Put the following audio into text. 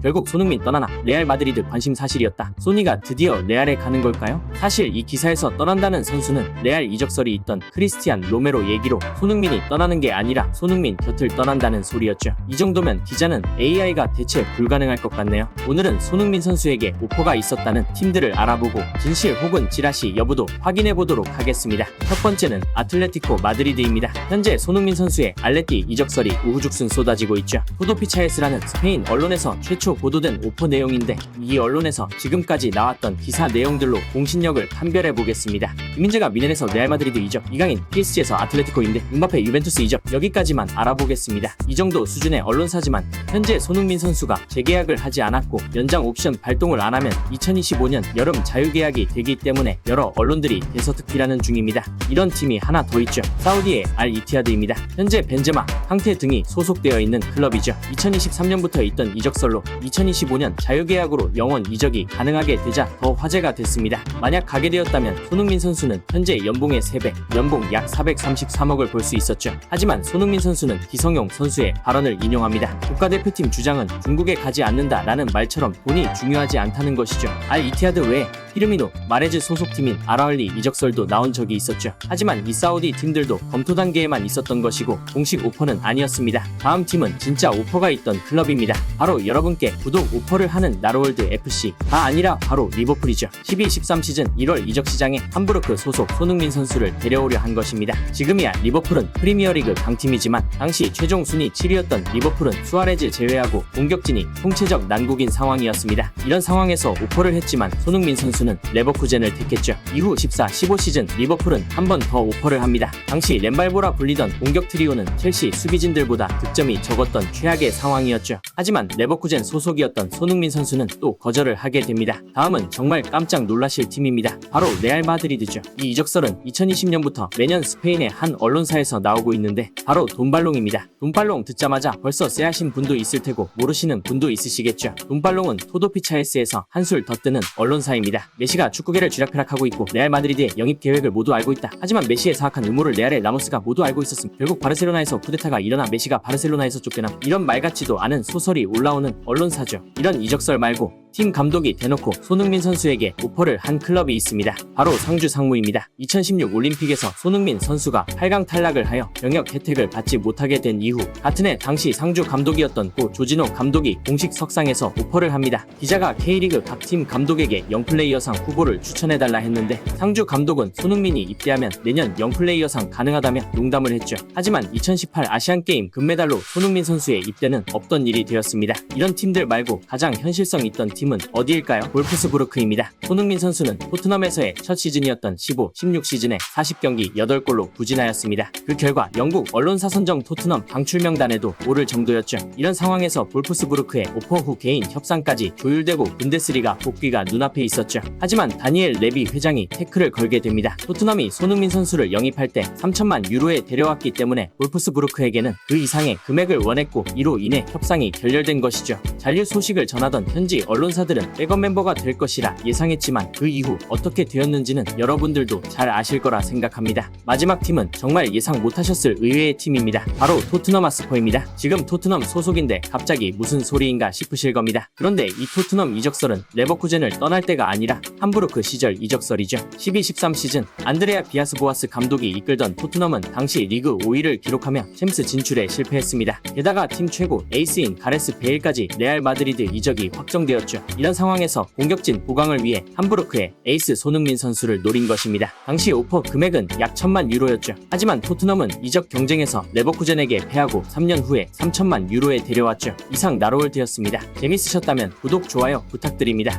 결국 손흥민 떠나나 레알 마드리드 관심 사실이었다. 소니가 드디어 레알에 가는 걸까요? 사실 이 기사에서 떠난다는 선수는 레알 이적설이 있던 크리스티안 로메로 얘기로 손흥민이 떠나는 게 아니라 손흥민 곁을 떠난다는 소리였죠. 이 정도면 기자는 AI가 대체 불가능할 것 같네요. 오늘은 손흥민 선수에게 오퍼가 있었다는 팀들을 알아보고 진실 혹은 찌라시 여부도 확인해 보도록 하겠습니다. 첫 번째는 아틀레티코 마드리드입니다. 현재 손흥민 선수의 알레티 이적설이 우후죽순 쏟아지고 있죠. 푸도피차에스라는 스페인 언론에서 최초 보도된 오퍼 내용인데 이 언론에서 지금까지 나왔던 기사 내용들로 공신력을 판별해 보겠습니다. 김민재가 미넨에서 레알 마드리드 이적, 이강인 PSG에서 아틀레티코인데 음바페 유벤투스 이적 여기까지만 알아보겠습니다. 이 정도 수준의 언론사지만 현재 손흥민 선수가 재계약을 하지 않았고 연장 옵션 발동을 안 하면 2025년 여름 자유계약이 되기 때문에 여러 언론들이 대서특필하는 중입니다. 이런 팀이 하나 더 있죠. 사우디의 알 이티하드입니다. 현재 벤제마, 황태 등이 소속되어 있는 클럽이죠. 2023년부터 있던 이적설로 2025년 자유계약으로 영원 이적이 가능하게 되자 더 화제가 됐습니다. 만약 가게 되었다면 손흥민 선수는 현재 연봉의 3배, 연봉 약 433억을 볼 수 있었죠. 하지만 손흥민 선수는 기성용 선수의 발언을 인용합니다. 국가대표팀 주장은 중국에 가지 않는다라는 말처럼 돈이 중요하지 않다는 것이죠. 알 이티하드 외에 피르미노, 마레즈 소속팀인 아라얼리 이적설도 나온 적이 있었죠. 하지만 이 사우디 팀들도 검토 단계에만 있었던 것이고 공식 오퍼는 아니었습니다. 다음 팀은 진짜 오퍼가 있던 클럽입니다. 바로 여러분께 구독 오퍼를 하는 나로월드 FC 다 아니라 바로 리버풀이죠. 12-13 시즌 1월 이적 시장에 함부르크 소속 손흥민 선수를 데려오려 한 것입니다. 지금이야 리버풀은 프리미어리그 강팀이지만 당시 최종 순위 7위였던 리버풀은 수아레즈 제외하고 공격진이 통체적 난국인 상황이었습니다. 이런 상황에서 오퍼를 했지만 손흥민 선수는 레버쿠젠을 택했죠. 이후 14-15 시즌 리버풀은 한 번 더 오퍼를 합니다. 당시 렘발보라 불리던 공격 트리오는 첼시 수비진들보다 득점이 적었던 최악의 상황이었죠. 하지만 레버쿠젠 소 속이었던 손흥민 선수는 또 거절을 하게 됩니다. 다음은 정말 깜짝 놀라실 팀입니다. 바로 레알 마드리드죠. 이 이적설은 2020년부터 매년 스페인의 한 언론사에서 나오고 있는데 바로 돈발롱입니다. 돈발롱 듣자마자 벌써 쎄하신 분도 있을 테고 모르시는 분도 있으시겠죠. 돈발롱은 토도피차에스에서 한술 더 뜨는 언론사입니다. 메시가 축구계를 쥐락펴락하고 있고 레알 마드리드의 영입 계획을 모두 알고 있다. 하지만 메시의 사악한 음모를 레알의 라모스가 모두 알고 있었음. 결국 바르셀로나에서 쿠데타가 일어나 메시가 바르셀로나에서 쫓겨남. 이런 말 같지도 않은 소설이 올라오는 언론 사죠. 이런 이적설 말고 팀 감독이 대놓고 손흥민 선수에게 오퍼를 한 클럽이 있습니다. 바로 상주 상무입니다. 2016 올림픽에서 손흥민 선수가 8강 탈락을 하여 병역 혜택을 받지 못하게 된 이후 같은 해 당시 상주 감독이었던 고 조진호 감독이 공식 석상에서 오퍼를 합니다. 기자가 K리그 각 팀 감독에게 영플레이어상 후보를 추천해달라 했는데 상주 감독은 손흥민이 입대하면 내년 영플레이어상 가능하다며 농담을 했죠. 하지만 2018 아시안게임 금메달로 손흥민 선수의 입대는 없던 일이 되었습니다. 이런 팀들 말고 가장 현실성 있던 팀은 어디일까요? 볼프스부르크입니다. 손흥민 선수는 토트넘에서의 첫 시즌이었던 15, 16 시즌에 40경기 8골로 부진하였습니다. 그 결과 영국 언론사 선정 토트넘 방출 명단에도 오를 정도였죠. 이런 상황에서 볼프스부르크의 오퍼 후 개인 협상까지 조율되고 분데스리가 복귀가 눈앞에 있었죠. 하지만 다니엘 레비 회장이 태클을 걸게 됩니다. 토트넘이 손흥민 선수를 영입할 때 3천만 유로에 데려왔기 때문에 볼프스부르크에게는 그 이상의 금액을 원했고 이로 인해 협상이 결렬된 것이죠. 잔류 소식을 전하던 현지 언론 사들은 백업 멤버가 될 것이라 예상했지만 그 이후 어떻게 되었는지는 여러분들도 잘 아실 거라 생각합니다. 마지막 팀은 정말 예상 못하셨을 의외의 팀입니다. 바로 토트넘 아스퍼입니다. 지금 토트넘 소속인데 갑자기 무슨 소리인가 싶으실 겁니다. 그런데 이 토트넘 이적설은 레버쿠젠을 떠날 때가 아니라 함부르크 시절 이적설이죠. 12-13 시즌 안드레아 비아스 보아스 감독이 이끌던 토트넘은 당시 리그 5위를 기록하며 챔스 진출에 실패했습니다. 게다가 팀 최고 에이스인 가레스 베일까지 레알 마드리드 이적이 확정되었죠. 이런 상황에서 공격진 보강을 위해 함부르크의 에이스 손흥민 선수를 노린 것입니다. 당시 오퍼 금액은 약 천만 유로였죠. 하지만 토트넘은 이적 경쟁에서 레버쿠젠에게 패하고 3년 후에 3천만 유로에 데려왔죠. 이상 나로월드였습니다. 재밌으셨다면 구독, 좋아요 부탁드립니다.